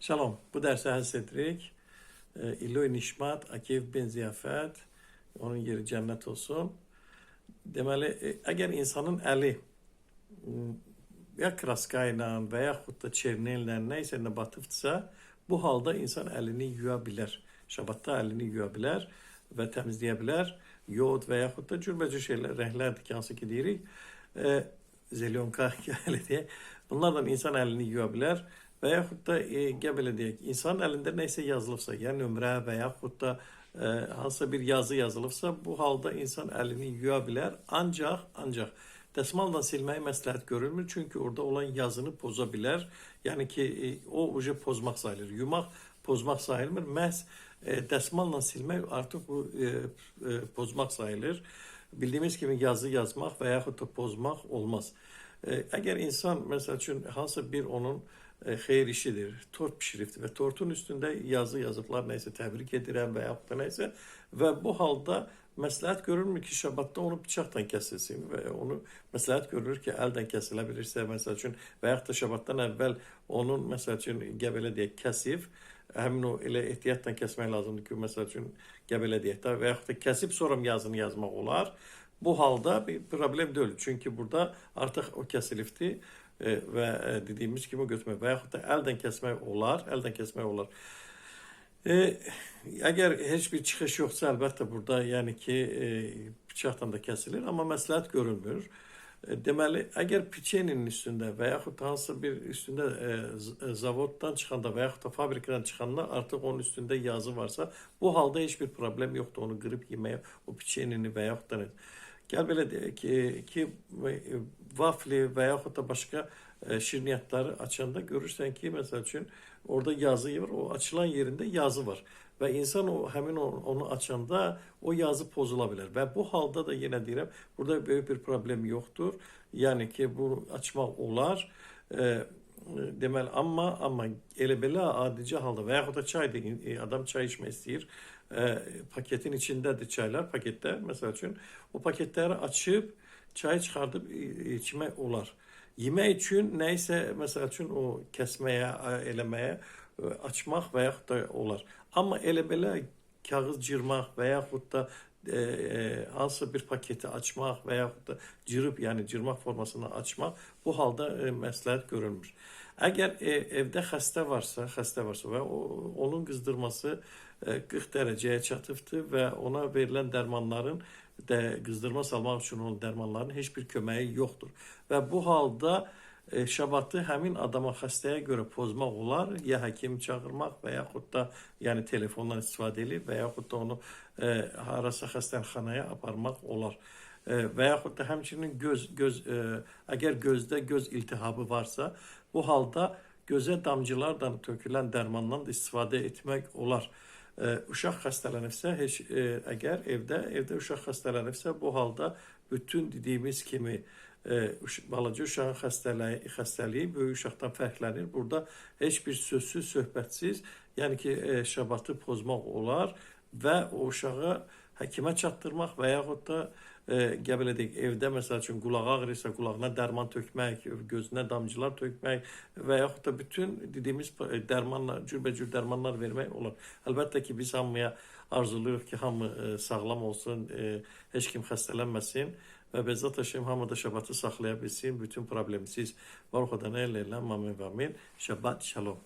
Shalom. Bu dersi hissettirik. E, İlloy Nişmat, Akif bin Ziyafet. Onun yeri cennet olsun. Demeli, e, eğer insanın eli m, ya kraskayla veya da çerneyle neyse ne batıbsa bu halda insan elini yuyabilir. Şabatta elini yuyabilir ve temizleyebilir. Yoğurt veya da cürbəcür şeyler, renklerdir ki hansı ki deyirik. E, zelyonka öyle diye. Bunlardan insan elini yuyabilir. Və yaxud da e, deyək, insanın əlində nə isə yazılıbsa, ya nömrə və yaxud da e, hansısa bir yazı yazılıbsa, bu halda insan əlini yuya bilər. Ancaq, ancaq dəsmalla silməyi məsləhət görülmür. Çünki orada olan yazını poza bilər. Yəni ki, e, o uje pozmaq sayılır. Yumaq pozmaq sayılmır. Məhz e, dəsmalla silmək artıq bu e, e, pozmaq sayılır. Bildiyimiz kimi yazı yazmaq və yaxud da pozmaq olmaz. E, əgər insan məsəl üçün hansısa bir onun e, xeyir işidir, tort pişiribdir və tortun üstündə yazı yazıblar, nəysə təbrik edirəm və yaxud da nəysə və bu halda məsləhət görülmür ki, şəbatda onu bıçaqla kəsilsin və onu məsləhət görülür ki, əldən kəsilə bilirsə, məsəl üçün və yaxud da şəbatdan əvvəl onun məsəl üçün gəbələ deyək kəsib, həmin o elə ehtiyatla kəsmək lazımdır ki, məsəl üçün gəbələ deyək də və yaxud da kəsib sonra yazını yazmaq olar. Bu halda bir problem deyil. Çünki burada artıq o kəsilibdir e, və e, dediyimiz kimi götürmək və yaxud da əldən kəsmək olar, əldən kəsmək olar. E, əgər heç bir çıxış yoxsa əlbəttə burada yəni ki e, bıçaqla da kəsilir, amma məsləhət görülmür. E, deməli, əgər piçenin üstündə və yaxud da hansısa bir üstündə e, z- zavoddan çıxanda və da fabrikadan çıxanda artıq onun üstündə yazı varsa, bu halda heç bir problem yoxdur onu qırıb yeməyə, o piçenini və yaxud da Gəl belə deyək ki, ki e, vafli və yaxud da başqa e, şirniyyatları açanda görürsən ki, məsəl üçün orada yazı var, o açılan yerində yazı var. Və insan o həmin onu açanda o yazı pozula bilər. Və bu halda da yenə deyirəm, burada böyük bir problem yoxdur. Yəni ki, bu açmaq olar. E, deməli, amma amma elə belə adicə halda və yaxud da çaydır, e, adam çay içmək istəyir. E, paketin içindədir çaylar, paketdə məsəl üçün o paketləri açıb çayı çıxardıb e, içmək olar. Üçün nə isə məsəl üçün o kəsməyə, ə, eləməyə ə, açmaq və yaxud da olar. Amma elə belə kağız cırmaq və da e, e, hansısa bir paketi açmaq və yaxud da cırıb, yəni cırmaq formasında açmaq bu halda e, məsləhət görülmür. Əgər e, evdə xəstə varsa, xəstə varsa və o, onun qızdırması e, 40 dərəcəyə çatıbdır və ona verilən dərmanların də qızdırma salmaq üçün olan dərmanların heç bir köməyi yoxdur. Bu halda e, şabatı həmin adama xəstəyə görə pozmaq olar, ya həkim çağırmaq və yaxud da yəni telefondan istifadə edib və yaxud da onu e, harasa xəstəxanaya aparmaq olar. E, və yaxud da həmçinin göz göz e, əgər gözdə göz iltihabı varsa, bu halda gözə damcılarla tökülən dərmandan da istifadə etmək olar. E, uşaq xəstələnibsə, heç e, əgər evdə evdə uşaq xəstələnibsə, bu halda bütün dediyimiz kimi e, balaca uşağın xəstəliyi, xəstəliyi böyük uşaqdan fərqlənir. Burada heç bir sözsüz, söhbətsiz, yəni ki, e, şəbatı pozmaq olar və o uşağı həkimə çatdırmaq və yaxud da e, belə deyək, evdə məsəl üçün qulağı ağrıyırsa qulağına dərman tökmək, gözünə damcılar tökmək və yaxud da bütün dediyimiz e, dərmanlar, cürbəcür dərmanlar vermək olar. Əlbəttə ki, biz hamıya arzulayırıq ki, hamı e, sağlam olsun, e, heç kim xəstələnməsin və Bezzat Həşim hamı da şəbatı saxlaya bütün problemsiz. Baruch Adonai, Leyla, Mamin və Amin. Şəbat, şalom.